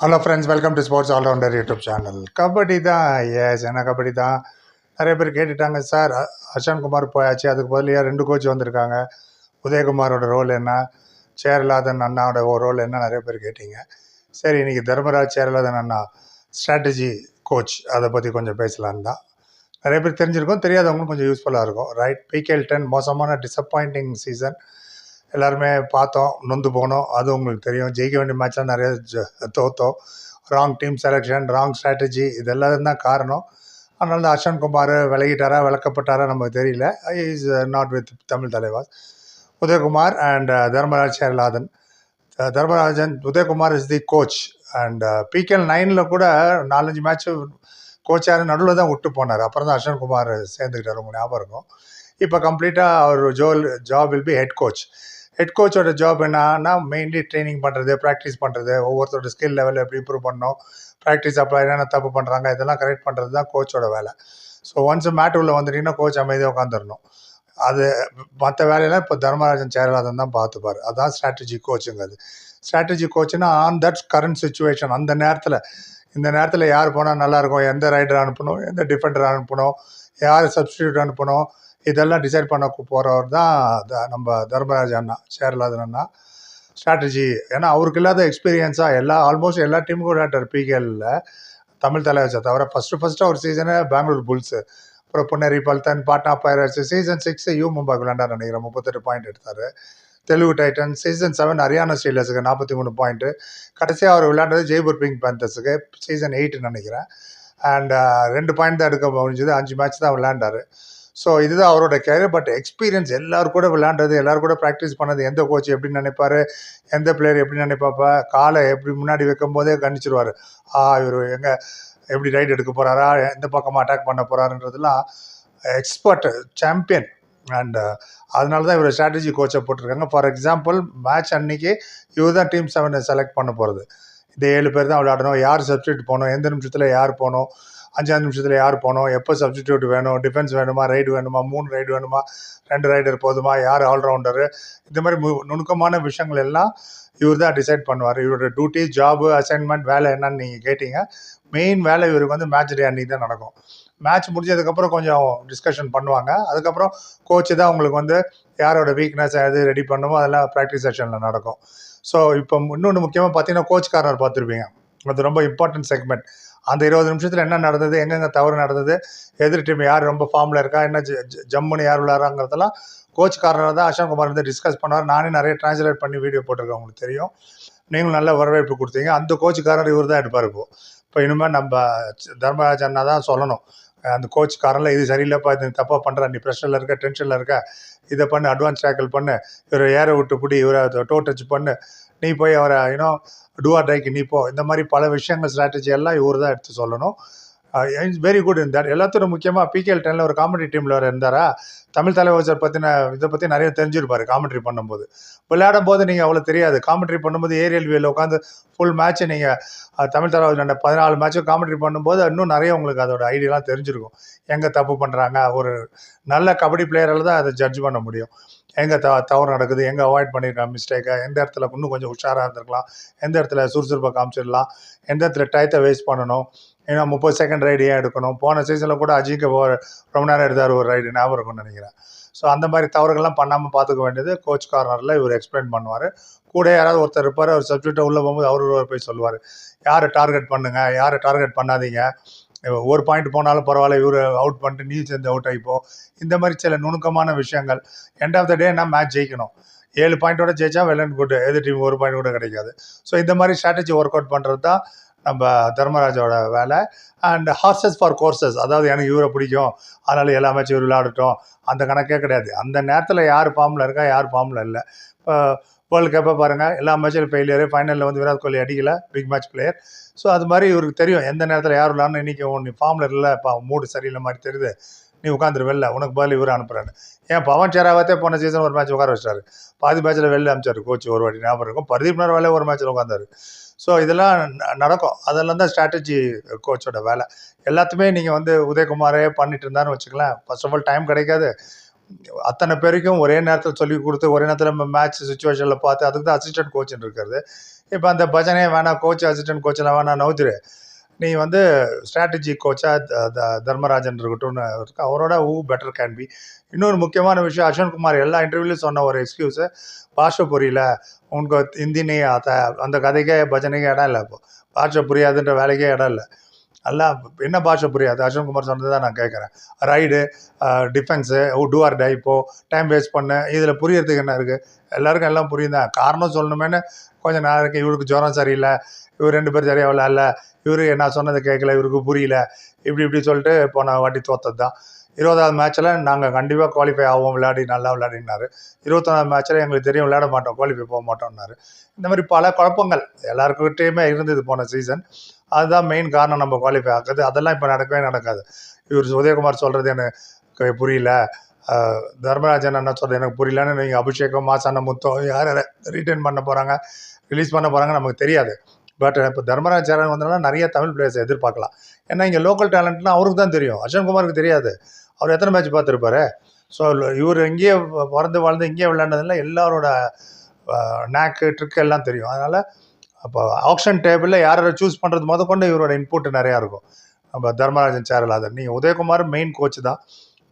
Hello friends welcome to sports all rounder YouTube channel kabaddi தான் ace என்ன கபடி தான் நிறைய பேர் கேட்டுட்டாங்க சார் அஷான் குமார் போயாச்சு அதுக்கு பதிலையாக ரெண்டு கோச் வந்திருக்காங்க. உதயகுமாரோட ரோல் என்ன? சேரலாதன் அண்ணாவோட ரோல் என்ன? நிறைய பேர் கேட்டீங்க. சரி இன்றைக்கி தர்மராஜ் சேரலாதன் அண்ணா ஸ்ட்ராட்டஜி கோச் அதை பற்றி கொஞ்சம் பேசலான்னு தான். நிறைய பேர் தெரிஞ்சிருக்கும் தெரியாதவங்களும் கொஞ்சம் யூஸ்ஃபுல்லாக இருக்கும். ரைட் பிகேல் டென் மோசமான டிசப்பாயிண்டிங் சீசன் எல்லாருமே பார்த்தோம் நொந்து போனோம். அது உங்களுக்கு தெரியும். ஜெயிக்க வேண்டிய மேட்ச்லாம் நிறைய தோற்றோம் தோத்தோம். Wrong team selection wrong strategy இதெல்லாம் தான் காரணம். அதனால தான் அஸ்வன் குமார் விலகிட்டாரா விளக்கப்பட்டாரா நமக்கு தெரியல. Is not with Tamil Thalaivas Udayakumar and uh, Dharmaraj Cheralathan. Dharmarajan Udayakumar is the coach and PKL நைனில் கூட நாலஞ்சு மேட்ச் கோச்சார் நடுவில் தான் விட்டு போனார். அப்புறம் தான் அஸ்வன் குமார் சேர்ந்துக்கிட்டார் உங்களுக்கு ஞாபகம் இருக்கும். இப்போ கம்ப்ளீட்டாக அவர் ஜோல் job will be head coach head கோச்சோட job என்னன்னா மெயின்லி ட்ரைனிங் பண்ணுறது ப்ராக்டிஸ் பண்ணுறது ஒவ்வொருத்தரோட ஸ்கில் லெவல் எப்படி இம்ப்ரூவ் பண்ணணும் ப்ராக்டிஸ் அப்போ என்னென்ன தப்பு பண்ணுறாங்க இதெல்லாம் கரெக்ட் பண்ணுறது தான் கோச்சோட வேலை. ஸோ ஒன்ஸ் மேட் உள்ள வந்துட்டீங்கன்னா கோச் அமைதியாக உட்காந்துடணும் அது மற்ற வேலையெல்லாம் இப்போ தர்மராஜன் சேரலாதன் தான் பார்த்துப்பார். அதான் ஸ்ட்ராட்டஜி கோச்சுங்கிறது ஸ்ட்ராட்டஜி கோச்சுன்னா ஆன் தட் கரண்ட் சுச்சுவேஷன் அந்த நேரத்தில் இந்த நேரத்தில் யார் போனால் நல்லாயிருக்கும் எந்த ரைடர் அனுப்பணும் எந்த டிஃபெண்டர் அனுப்பணும் யார் சப்ஸ்டியூட் அனுப்பணும் இதெல்லாம் டிசைட் பண்ண போகிறவர் தான் த- நம்ம தர்மராஜ் அண்ணா சேரலாதன் அண்ணா. ஸ்ட்ராட்டஜி ஏன்னா அவருக்கு இல்லாத எக்ஸ்பீரியன்ஸாக எல்லா ஆல்மோஸ்ட் எல்லா டீமுக்கும் விளையாட்டார் பிகேலில் தமிழ் தலைவச்சை தவிர ஃபஸ்ட்டு ஃபஸ்ட்டு ஒரு சீசனு பெங்களூர் புல்ஸு. அப்புறம் Puneri Paltan Patna Pirates. Season six U Mumbai விளையாண்டார் நினைக்கிறேன். முப்பத்தெட்டு பாயிண்ட் எடுத்தார். Telugu Titan season seven Haryana ஸ்டீலர்ஸுக்கு நாற்பத்தி மூணு பாயிண்ட்டு கடைசியாக அவர் விளையாண்டது ஜெய்பூர் பிங்க் பேந்தர்ஸுக்கு சீசன் எயிட்னு நினைக்கிறேன். அண்ட் uh, ரெண்டு பாயிண்ட் தான் எடுக்க முடிஞ்சது. அஞ்சு மேட்ச் தான் விளையாண்டார். ஸோ இதுதான் அவரோட கேரியர் பட் எக்ஸ்பீரியன்ஸ் எல்லாரும் கூட விளையாண்டது எல்லாரும் கூட ப்ராக்டிஸ் பண்ணது எந்த கோச் எப்படி நினைப்பாரு எந்த பிளேயர் எப்படி நினைப்பாப்ப காலை எப்படி முன்னாடி வைக்கும் போதே கணிச்சிருவார். ஆ இவர் எங்கே எப்படி ரைட் எடுக்க போகிறாரா எந்த பக்கமாக அட்டாக் பண்ண போகிறாருன்றதுலாம் எக்ஸ்பர்ட் சாம்பியன் அண்ட் அதனால தான் இவர் ஸ்ட்ராட்டஜி கோச்சை போட்டிருக்காங்க. ஃபார் எக்ஸாம்பிள் மேட்ச் அன்னைக்கு இவர் தான் டீம் செவனை செலக்ட் பண்ண போகிறது இந்த ஏழு பேர் தான் விளையாடணும் யார் சப்ஸ்டியூட் போகணும் எந்த நிமிஷத்தில் யார் போகணும் அஞ்சாவது நிமிஷத்தில் யார் போகணும் எப்போ சப்ஸ்டிடியூட் வேணும்? டிஃபென்ஸ் வேணுமா? ரைடு வேணுமா? மூணு ரைடு வேணுமா? ரெண்டு ரைடர் போதுமா? யார் ஆல்ரவுண்டரு இந்த மாதிரி மு நுணுக்கமான விஷயங்கள் எல்லாம் இவர் தான் டிசைட் பண்ணுவார். இவரோட டியூட்டி ஜாபு அசைன்மெண்ட் வேலை என்னன்னு நீங்கள் கேட்டீங்க. மெயின் வேலை இவருக்கு வந்து மேட்ச் டே அன்னைக்கு தான் நடக்கும். மேட்ச் முடிஞ்சதுக்கப்புறம் கொஞ்சம் டிஸ்கஷன் பண்ணுவாங்க. அதுக்கப்புறம் கோச்சு தான் உங்களுக்கு வந்து யாரோட வீக்னஸ் எது ரெடி பண்ணுமோ அதெல்லாம் ப்ராக்டிஸ் செஷனில் நடக்கும். ஸோ இப்போ இன்னொன்று முக்கியமாக பார்த்தீங்கன்னா கோச்காரர் பார்த்துருப்பீங்க. அது ரொம்ப இம்பார்ட்டன்ட் செக்மெண்ட் அந்த இருபது நிமிஷத்தில் என்ன நடந்தது எங்கெங்கே தவறு நடந்தது எதிர் டீம் யார் ரொம்ப ஃபார்மில் இருக்கா என்ன ஜ- ஜம்முன்னு யார் விளையாடுறாங்கிறதெல்லாம் கோச் தான் அசோக் குமார் வந்து டிஸ்கஸ் பண்ணார் நானே நிறைய டிரான்ஸ்லேட் பண்ணி வீடியோ போட்டிருக்கேன் உங்களுக்கு தெரியும். நீங்களும் நல்ல வரவேற்பு கொடுத்தீங்க. அந்த கோச் காரர் இவர் தான் எடுப்பார் இப்போ. இப்போ இனிமேல் நம்ம தர்மராஜ் அண்ணா தான் சொல்லணும். அந்த கோச் காரில் இது சரியில்லைப்பா இது தப்பாக பண்ணுற நீ ப்ரெஷரில் இருக்க டென்ஷனில் இருக்க இதை பண்ணு அட்வான்ஸ் டேக்கிள் பண்ணு இவரை ஏற விட்டு பிடி இவரை டோ டச் பண்ணு நீ போய் அவரை யூனோ டூஆர் டைக்கு நீ போ. இந்த மாதிரி பல விஷயங்கள் ஸ்ட்ராட்டஜி எல்லாம் இவர் தான் எடுத்து சொல்லணும். வெரி குட் இன் தட் எல்லாத்தோட முக்கியமாக பிகேஎல் டெனில் ஒரு காமெடி டீமில் அவர் இருந்தாரா? தமிழ் தலைவர் பற்றின இதை பற்றி நிறைய தெரிஞ்சிருப்பார் காமெண்ட்ரி பண்ணும்போது. விளையாடும் போது நீங்கள் அவ்வளோ தெரியாது. காமெண்ட்ரி பண்ணும்போது ஏரியல் வியூவில் உட்காந்து ஃபுல் மேட்ச் நீங்கள் தமிழ் தலைவர் ரெண்டு பதினாலு மேட்சும் காமெண்ட்ரி பண்ணும்போது இன்னும் நிறைய உங்களுக்கு அதோட ஐடியாலாம் தெரிஞ்சிருக்கும். எங்கே தப்பு பண்ணுறாங்க ஒரு நல்ல கபடி பிளேயரால் தான் அதை ஜட்ஜ் பண்ண முடியும். எங்கே த தவறு நடக்குது எங்கே அவாய்ட் பண்ணியிருக்காங்க மிஸ்டேக்கை எந்த இடத்துல இன்னும் கொஞ்சம் உஷாராக இருந்திருக்கலாம் எந்த இடத்துல சுறுசுறுப்பாக காமிச்சிடலாம் எந்த இடத்துல டயத்தை வேஸ்ட் பண்ணணும் ஏன்னா முப்பது செகண்ட் ரைடு ஏன் எடுக்கணும்? போன சீசனில் கூட அஜிக்கு ரொம்ப நேரம் எடுத்தார் ஒரு ரைடு ஞாபகம் இருக்கும்னு நினைக்கிறேன். ஸோ அந்த மாதிரி தவறுகள்லாம் பண்ணாமல் பார்த்துக்க வேண்டியது கோச் கார்னரில் இவர் எக்ஸ்பிளைன் பண்ணுவார். கூட யாராவது ஒருத்தர் இருப்பார் அவர் சப்ஜெக்டை உள்ளே போகும்போது அவர் போய் சொல்லுவார். யாரை டார்கெட் பண்ணுங்கள் யாரை டார்கெட் பண்ணாதீங்க ஒரு பாயிண்ட் போனாலும் பரவாயில்ல இவர் அவுட் பண்ணிட்டு நீ சேர்ந்து அவுட் ஆகிப்போம் இந்த மாதிரி சில நுணுக்கமான விஷயங்கள். எண்ட் ஆஃப் த டே நான் மேட்ச் ஜெயிக்கணும்? ஏழு பாயிண்டோட ஜெயிச்சா வெள்ளன் அண்ட் குட் எது டீம் ஒரு பாயிண்ட் கூட கிடைக்காது. ஸோ இந்த மாதிரி ஸ்ட்ராட்டஜி ஒர்க் அவுட் பண்ணுறது தான் நம்ம தர்மராஜோட வேலை. அண்ட் ஹார்சஸ் ஃபார் கோர்சஸ் அதாவது எனக்கு இவரை பிடிக்கும். அதனால் எல்லா மேட்சும் இவர் விளையாடட்டும். அந்த கணக்கே கிடையாது. அந்த நேரத்தில் யார் ஃபார்மில் இருக்கா யார் ஃபார்மில் இல்லை. இப்போ வேர்ல்டு கப்பை பாருங்கள் எல்லா மேட்சும் ஃபெயிலியர் ஃபைனலில் வந்து விராட் கோலி அடிக்கல. பிக் மேட்ச் பிளேயர் ஸோ அது மாதிரி இவருக்கு தெரியும். எந்த நேரத்தில் யார் விளாட்னு இன்றைக்கி நீ ஃபார்மில் இல்லை இப்போ மூடு சரியில்லை மாதிரி தெரியுது. நீ உட்காந்துரு வெளில. உனக்கு பதில் இவர் அனுப்புறாரு. ஏன் பவன் சேராவத்தே போன சீசன் ஒரு மேட்ச் உட்கார வச்சிட்டாரு. பாதி மேட்ச்சில் வெளில அமிச்சாரு கோச் ஒரு வாட்டி. ஞாபகம் இருக்கும். பர்தீப் நர்வாலே ஒரு மேட்ச்சில் உட்காந்தாரு ஸோ இதெல்லாம் ந- நடக்கும். அதெல்லாம் தான் ஸ்ட்ராட்டஜி கோச்சோட வேலை. எல்லாத்துமே நீங்கள் வந்து உதயகுமாரே பண்ணிட்டு இருந்தாருன்னு வச்சுக்கலாம் ஃபர்ஸ்ட் ஆஃப் ஆல் டைம் கிடைக்காது. அத்தனை பேருக்கும் ஒரே நேரத்தில் சொல்லி கொடுத்து ஒரே நேரத்தில் நம்ம மேட்ச் சுச்சுவேஷனில் பார்த்து அதுக்கு தான் அசிஸ்டன்ட் கோச்சுன்னு இருக்கிறது. இப்போ அந்த பஜனே வேணாம் கோச் அசிஸ்டன்ட் கோச்செல்லாம் வேணாம் நவுத்துரு. நீ வந்து ஸ்ட்ராட்டஜி கோச்சாக தர்மராஜன் இருக்கட்டும்னு இருக்கு. அவரோட ஊ பெட்டர் கேன் பி இன்னொரு முக்கியமான விஷயம் அஸ்வன்குமார் எல்லா இன்டர்வியூலையும் சொன்ன ஒரு எக்ஸ்கியூஸு பாஷை புரியல. உனக்கு ஹிந்தினே அந்த கதைக்கே பஜனைக்கே இடம் இல்லை இப்போ. பாஷை புரியாதுன்ற வேலைக்கே இடம் இல்லை. எல்லாம் என்ன பாஷை புரியாது அஸ்வன்குமார் சொன்னது தான் நான் கேட்குறேன். Raid defence do or die இப்போ டைம் வேஸ்ட் பண்ணு இதில் புரியறதுக்கு என்ன இருக்குது எல்லாருக்கும் எல்லாம் புரியும் தான். காரணம் சொல்லணுமேனு கொஞ்சம் நாளைக்கு இவருக்கு ஜுரம் சரியில்லை. இவர் ரெண்டு பேர் சரியாக விளையாடல இவர் நான் சொன்னதை கேட்கல. இவருக்கு புரியல. இப்படி இப்படி சொல்லிட்டு போன வாட்டி தோத்தது தான். இருபதாவது மேட்ச்சில் நாங்கள் கண்டிப்பாக குவாலிஃபை ஆவோம். விளையாடி நல்லா விளையாடினாரு. இருபத்தொன்னாவது மேட்ச்சில் எங்களுக்கு தெரியும் விளையாட மாட்டோம் குவாலிஃபை போக மாட்டோம்னாரு. இந்த மாதிரி பல குழப்பங்கள் எல்லாருக்கிட்டேயுமே இருந்தது போன சீசன் அதுதான் மெயின் காரணம் நம்ம குவாலிஃபை ஆகுது அதெல்லாம் இப்போ நடக்கவே நடக்காது. இவர் உதயகுமார் சொல்கிறது எனக்கு புரியல. தர்மராஜன் என்ன சொல்கிறது எனக்கு புரியலன்னு நீங்கள் அபிஷேகம் மாசான முத்தம் யார் யாரை ரிட்டர்ன் பண்ண போகிறாங்க ரிலீஸ் பண்ண போகிறாங்க நமக்கு தெரியாது. பட் இப்போ தர்மராஜ் சேரன் வந்தோம்னா நிறைய தமிழ் பிளேயர்ஸை எதிர்பார்க்கலாம். ஏன்னா இங்கே லோக்கல் டேலண்ட்னா அவருக்கு தான் தெரியும். அஸ்வன் குமாருக்கு தெரியாது. அவர் எத்தனை மேட்ச் பார்த்துருப்பாரு? ஸோ இவர் இங்கேயே பிறந்து வாழ்ந்து இங்கேயே விளையாண்டதில்ல எல்லாரோட நேக்கு ட்ரிக் எல்லாம் தெரியும். அதனால் அப்போ ஆப்ஷன் டேபிளில் யாரை சூஸ் பண்ணுறது முத கொண்டு இவரோட இன்புட் நிறையா இருக்கும். நம்ம தர்மராஜன் சேரலாதன். நீங்கள் உதயகுமார் மெயின் கோச் தான்.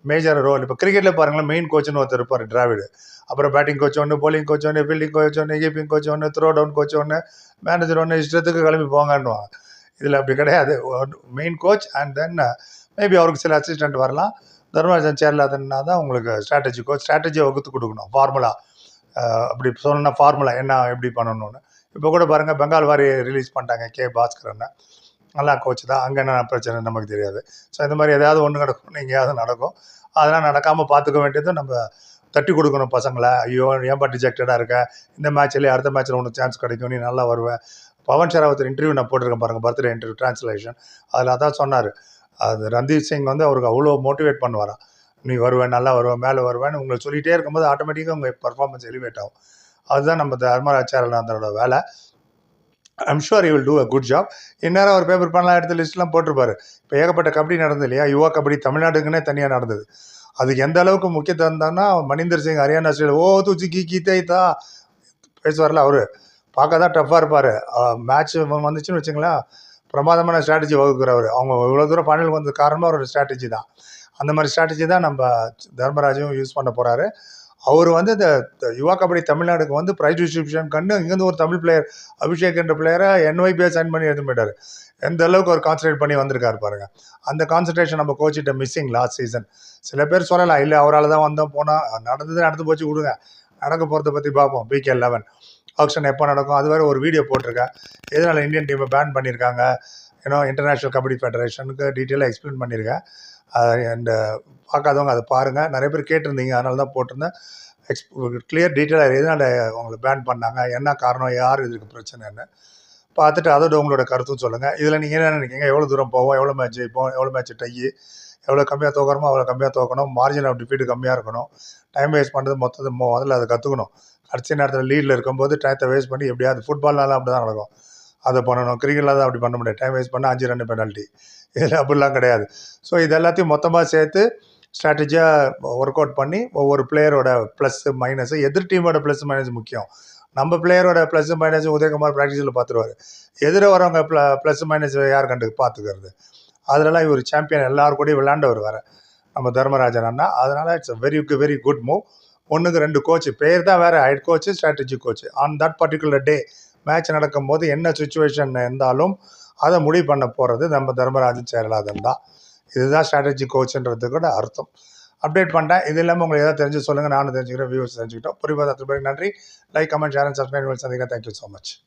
மேஜர் ரோல் இப்போ கிரிக்கெட்டில் பாருங்களேன் மெயின் கோச்சுன்னு ஒருத்தர் இருப்பார் டிராவிடு அப்புறம் பேட்டிங் கோச் ஒன்று போலிங் கோச் ஒன்று ஃபீல்டிங் கோச் ஒன்று கீப்பிங் கோச் ஒன்று த்ரோ டவுன் கோச் ஒன்று மேனேஜர் ஒன்று இஷ்டத்துக்கு கிளம்பி போங்கன்னுவாங்க. இதில் அப்படி கிடையாது. Main coach and then maybe அவருக்கு சில அசிஸ்டண்ட் வரலாம். தர்மராஜன் சேரலாதன்னா தான் உங்களுக்கு ஸ்ட்ராட்டஜி கோச் ஸ்ட்ராட்டஜியை வகுத்து கொடுக்கணும். ஃபார்முலா அப்படி சொல்லணும்னா ஃபார்முலா என்ன எப்படி பண்ணணும்னு. இப்போ கூட பாருங்கள் பெங்கால் வாரி ரிலீஸ் பண்ணிட்டாங்க. கே பாஸ்கரன் நல்லா கோச் தான். அங்கே என்ன பிரச்சனை நமக்கு தெரியாது. ஸோ இந்த மாதிரி எதாவது ஒன்று நடக்கும் எங்கேயாவது நடக்கும். அதெல்லாம் நடக்காமல் பார்த்துக்க வேண்டியது நம்ம தட்டி கொடுக்கணும் பசங்களை. ஐயோ ஏன்பா டிஜெக்டடாக இருக்க? இந்த மேட்ச்லேயே அடுத்த மேட்ச்சில் உனக்கு சான்ஸ் கிடைக்கும். நீ நல்லா வருவேன் பவன் ஷெராவத் இன்டர்வியூ நான் போட்டிருக்கேன் பாருங்கள் பர்த்டே இன்டர்வியூ ட்ரான்ஸ்லேஷன் அதில் அதான் சொன்னார். அது ரந்தீப் சிங் வந்து அவருக்கு அவ்வளோ மோட்டிவேட் பண்ணுவாராம். நீ வருவேன் நல்லா வருவேன் மேலே வருவேன்னு உங்களை சொல்லிகிட்டே இருக்கும்போது ஆட்டோமேட்டிக்காக உங்கள் பர்ஃபார்மன்ஸ் எலிவேட் ஆகும். அதுதான் நம்ம தர்மராச்சாரநாதனோட வேலை. I'm sure will do a good job இந்நேரம் அவர் பேப்பர் பண்ணலாம் எடுத்து லிஸ்ட்லாம் போட்டிருப்பாரு. இப்போ ஏகப்பட்ட கபடி நடந்தது இல்லையா? யுவா கபடி தமிழ்நாடுக்குன்னே தனியாக நடந்தது. அதுக்கு எந்த அளவுக்கு முக்கியத்துவம் தான்னா மணிந்தர் சிங் ஹரியானா ஸ்டேட் ஓ தூச்சி கீ கீ தா பேசுவார்ல அவர். பார்க்க தான் டஃப்பாக இருப்பார். மேட்ச் வந்துச்சுன்னு வச்சுங்களேன் பிரமாதமான ஸ்ட்ராட்டஜி வகுக்கிறவர் அவங்க இவ்வளோ தூரம் ஃபைனல் வந்தது காரணமாக ஒரு ஸ்ட்ராட்டஜி தான். அந்த மாதிரி ஸ்ட்ராட்டஜி தான் நம்ம தர்மராஜும் யூஸ் பண்ண போகிறாரு அவர் வந்து இந்த யுவா கபடி தமிழ்நாடுக்கு வந்து ப்ரைஸ் டிஸ்ட்ரிபியூஷன் கண்டு இங்கேருந்து ஒரு தமிழ் பிளேயர் அபிஷேக் என்ற பிளேயரை என்ஒய்பியை சைன் பண்ணி எடுத்து போயிட்டார். எந்த அளவுக்கு அவர் கான்சன்ட்ரேட் பண்ணி வந்திருக்காரு பாருங்க. அந்த கான்சன்ட்ரேஷன் நம்ம கோச்சிட்ட மிஸ்ஸிங் லாஸ்ட் சீசன் சில பேர் சொல்லலாம் இல்லை அவரால் தான் வந்தோம் போனால் நடந்தது நடந்து போச்சு விடுங்க. நடக்க போகிறத பற்றி பார்ப்போம் பிகே லெவன் ஆக்ஷன் எப்போ நடக்கும்? அது வேறு ஒரு வீடியோ போட்டிருக்கேன். எதனால் இந்தியன் டீமை பேன் பண்ணியிருக்காங்க? ஏன்னா இன்டர்நேஷ்னல் கபடி ஃபெடரேஷனுக்கு டீட்டெயிலாக எக்ஸ்பிளைன் பண்ணியிருக்கேன். அண்ட் பார்க்காதவங்க அதை பாருங்கள் நிறைய பேர் கேட்டிருந்தீங்க. அதனால தான் போட்டிருந்தேன். எக்ஸ் கிளியர் டீட்டெயிலாக எதனால் உங்களை பேன் பண்ணாங்க? என்ன காரணம்? யார் இதுக்கு பிரச்சனைன்னு பார்த்துட்டு அதோட உங்களோட கருத்தும் சொல்லுங்கள் இதில் நீங்கள் என்ன நினைக்கிங்க எவ்வளோ தூரம் போவோம்? எவ்வளோ மேட்ச் ஜெயிப்போம்? எவ்வளோ மேட்ச் டை எவ்வளோ கம்மியாக தோக்கணுமோ அவ்வளோ கம்மியாக தோக்கணும். மார்ஜின் ஆஃப் டிஃபீட் கம்மியாக இருக்கணும். டைம் வேஸ்ட் பண்ணுறது மொத்தத்தை மொ- முதல்ல அதை கற்றுக்கணும் கடைசி நேரத்தில் லீடில் இருக்கும்போது டயத்தை வேஸ்ட் பண்ணி எப்படியாவது ஃபுட்பால்னால அப்படி தான் நடக்கும். அதை பண்ணணும். கிரிக்கெட்டில் தான் அப்படி பண்ண முடியாது. டைம் வேஸ்ட் பண்ணால் அஞ்சு ரெண்டு பெனால்ட்டி இதில் அப்படிலாம் கிடையாது. ஸோ இது எல்லாத்தையும் மொத்தமாக சேர்த்து ஸ்ட்ராட்டஜியாக ஒர்க் அவுட் பண்ணி ஒவ்வொரு பிளேயரோட ப்ளஸ்ஸு மைனஸு எதிர் டீமோட ப்ளஸ் மைனஸ் முக்கியம். நம்ம பிளேயரோட ப்ளஸ் மைனஸ் உதயகுமார் ப்ராக்டிஸில் பார்த்துருவார் எதிர வரவங்க ப்ள ப்ளஸ் மைனஸ் யார் கண்டு பார்த்துக்கிறது அதிலலாம் இவர் சாம்பியன் எல்லாரும் கூடயும் விளையாண்டவர் வேறு. நம்ம தர்மராஜன் அண்ணா. அதனால் it's very very good move ஒன்றுக்கு ரெண்டு கோச் பேர் தான் வேறு. Head coach strategy coach on that particular day match நடக்கும்போது என்ன சுச்சுவேஷன் இருந்தாலும் அதை முடிவு பண்ண போகிறது நம்ம தர்மராஜன் சேரலாதன் தான். இதுதான் ஸ்ட்ராட்டஜி கோச்சுன்றது கூட அர்த்தம். அப்டேட் பண்ணிட்டேன் இது இல்லாமல் உங்களுக்கு எதாவது தெரிஞ்சு சொல்லுங்கள் நானும் தெரிஞ்சுக்கிறேன். வியூஸ் தெரிஞ்சுக்கிட்டோம். புரியாத நன்றி. Like comment share and subscribe சந்திக்கிறேன். Thank you so much